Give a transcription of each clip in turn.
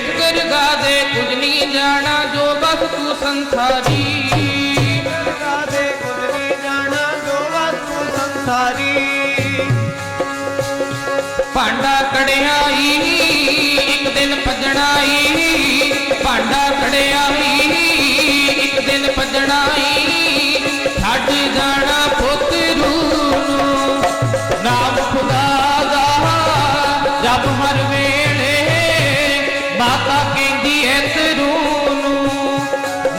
ਵਿੱਚ ਕਰ ਗਾਦੇ ਕੁਝ ਨਹੀਂ ਜਾਣਾ ਜੋ ਬਸ ਤੂੰ ਸੰਸਾਰੀ। ਰਾਦੇ ਕੁਝ ਨਹੀਂ ਜਾਣਾ ਜੋ ਵਸਤੂ ਸੰਸਾਰੀ ਭਾਂਡਾ ਕੜਿਆਈ ਇੱਕ ਦਿਨ ਭੱਜਣਾਈ ਭਾਂਡਾ ਕੜਿਆਈ ਇੱਕ ਦਿਨ ਭੱਜਣਾਈ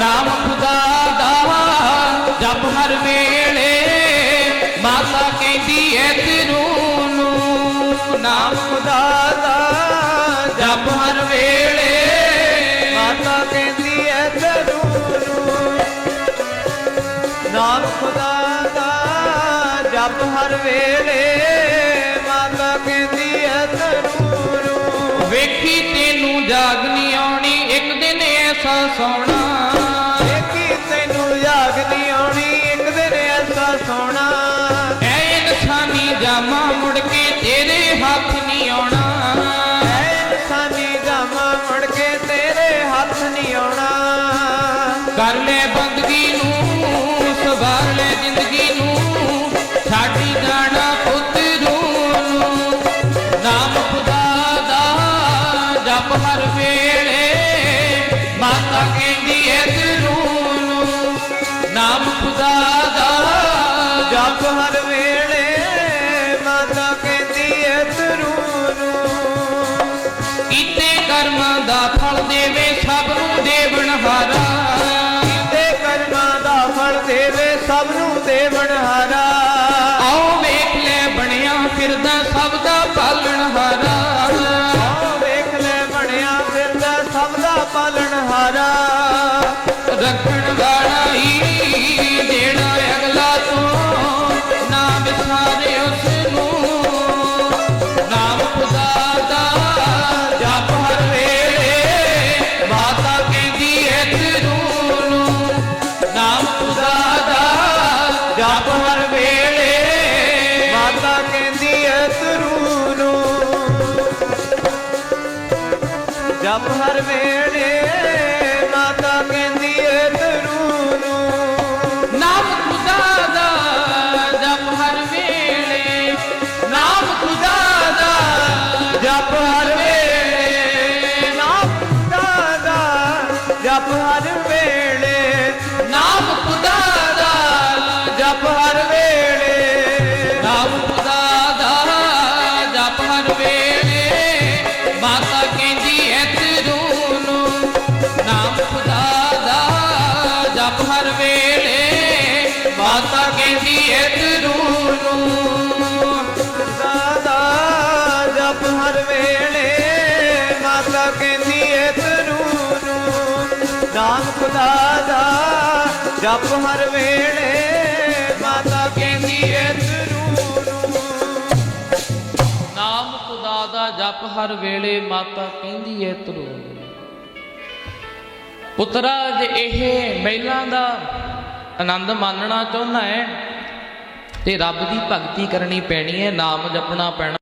ਨਾਮ ਖੁਦਾ ਦਾ, ਜਪ ਹਰ ਵੇਲੇ। ਮਾਤਾ ਕਹਿੰਦੀ ਐ ਤਰੂ ਨੂੰ ਨਾਮ ਖੁਦਾ ਦਾ, ਜਪ ਹਰ ਵੇਲੇ। ਮਾਤਾ ਕਹਿੰਦੀ ਐ ਜ਼ਰੂਰ ਨਾਮ ਖੁਦਾ ਦਾ, ਜਪ ਹਰ ਵੇਲੇ। ਮਾਤਾ ਕਹਿੰਦੀ ਐ ਜ਼ਰੂਰ ਵੇਖੀ ਤੈਨੂੰ ਜਾਗ ਆਉਣੀ, ਇੱਕ ਦਿਨ ਐਸਾ ਸੋਣਾ ਸੋਣਾ ਐ ਇਨਸਾਨੀ ਜਾਮਾ ਮੁੜ ਕੇ ਤੇਰੇ ਹੱਥ ਨਹੀਂ ਆਉਣਾ। ਐ ਇਨਸਾਨੀ ਜਾਮਾ ਮੁੜ ਕੇ ਤੇਰੇ ਹੱਥ ਨਹੀਂ ਆਉਣਾ। ਕਰ ਲੈ ਬੰਦਗੀ ਨੂੰ ਸਵਾਰ ਲੈ ਜ਼ਿੰਦਗੀ ਨੂੰ ਛਾੜੀ ਜਾਣਾ ਪੁੱਤ ਨੂੰ। ਨਾਮ ਖੁਦਾ ਦਾ ਜਪ ਹਰ ਵੇਲੇ ਮਾਤਾ ਕਹਿੰਦੀ ਐ ਜ਼ਰੂਰ ਨੂੰ। ਨਾਮ ਖੁਦਾ ਦਾ ਕਰਮਾਂ ਦਾ ਫਲ ਦੇਵੇ, ਸਭ ਨੂੰ ਦੇਵਨ ਹਾਰਾ। ਤੇ ਕਰਮਾਂ ਦਾ ਫਲ ਦੇਵੇ, ਸਭ ਨੂੰ ਦੇਵਨ ਹਾਰਾ। ਜਪ ਹਰ ਮਾਤਾ ਕਹਿੰਦੀ ਨੂੰ। ਦਾ ਜਪ ਹਰ ਵੇਲੇ ਮਾਤਾ ਕਹਿੰਦੀ ਤਰੂ ਨੂੰ। ਨਾਮ ਖੁਦਾ ਦਾ ਜਪ ਹਰ ਵੇਲੇ ਮਾਤਾ ਕਹਿੰਦੀ ਤਰੂ ਨੂੰ। ਨਾਮ ਖੁਦਾ ਦਾ ਜਪ ਹਰ ਵੇਲੇ ਮਾਤਾ ਕਹਿੰਦੀ ਐ ਤਰੂ ਪੁੱਤਰਾ ਜੇ ਇਹ ਮਹਿਲਾਂ ਦਾ ਆਨੰਦ ਮਾਨਣਾ ਚਾਹੁੰਦਾ ਹੈ। ਤੇ ਰੱਬ ਦੀ ਭਗਤੀ ਕਰਨੀ ਪੈਣੀ ਹੈ ਨਾਮ ਜਪਣਾ ਪੈਣਾ।